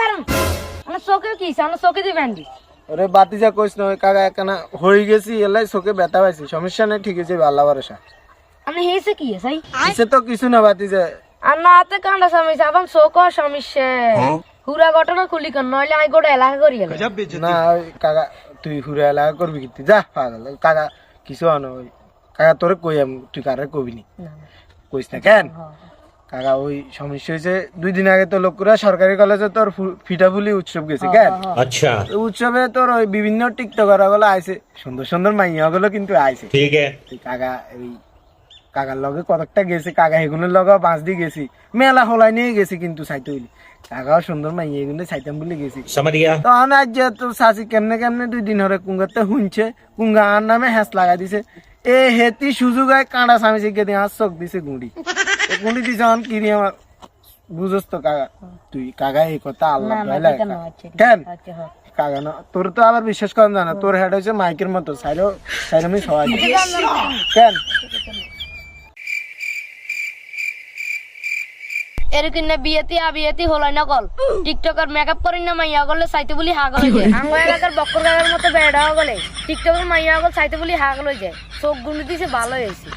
কারণ আমার চোখে কি আমার চোখে দিবেন দি ওরে বাতিজা কইস না ওই কাকা একখানা হয়ে গেছি এলাই চোখে ব্যথা পাইছি। সমস্যা নেই ঠিক আছে আল্লাহ ভরসা। আমি হেসে কি সাই? তো কিছু না বাতিজা আর না হাতে কান্ডা সমস্যা আবার চোখ সমস্যা। পুরা ঘটনা খুলি কর নইলে আমি গোটা এলাকা করি গেল না কাকা তুই ঘুরে এলাকা করবি কি? যা পাগল কাকা কিছু আনো কাকা তোরে কই আমি তুই কারে কবি নি? কইস না কেন? কাকা ওই সমস্যা হয়েছে। দুই দিন আগে তো লোকরা সরকারি কলেজে তোর ফিটাফুলি উৎসব গেছে হ্যাঁ, কেন হ্যাঁ, হ্যাঁ। আচ্ছা। উৎসবে তোর ওই বিভিন্ন টিকটকারগুলো সুন্দর সুন্দর মাইয়া গুলো কিন্তু ঠিক আছে। কাকা এই কাকার লগে কতকটা গেছে কাকা লগে বাঁচ দিয়ে গেছি। মেলা হলাই নিয়ে গেছি কিন্তু সাইতে কাকাও সুন্দর মাইয়া এগুলো সাইতাম বলে গেছি। তখন আজ যে তোর শাশি কেমনে কেমনে দুই দিন হরে কুঙ্গাতে হুনছে কুঙ্গা আর নামে হ্যাঁস লাগা দিছে। এ হেতি সুযোগ কাঁড়া সামিছে গেদি আর চোখ দিছে গুঁড়ি। এ গুঁড়ি দিছে আমার কিনি আমার বুঝস তো কাকা। তুই কাকা এই কথা আল্লাহ ভয় কেন? কাকা না তোর তো আবার বিশ্বাস করেন না তোর হেড হচ্ছে মাইকের মতো সাইডও সাইড আমি সবাই কেন? এরকম না বিয়েতে আ বিয়েতে হলাই না কল টিকটকার মেকআপ করি না মাইয়া গলে সাইতে বলি হাগল হয়ে যায়। আঙ্গ এলাকার বক্কর গায়ের মতো বেড়া গলে। টিকটকের মাইয়া গল সাইতে বলি হাগল হয়ে যায়। চোখ গুন্ডি দিছে ভালো হয়েছে।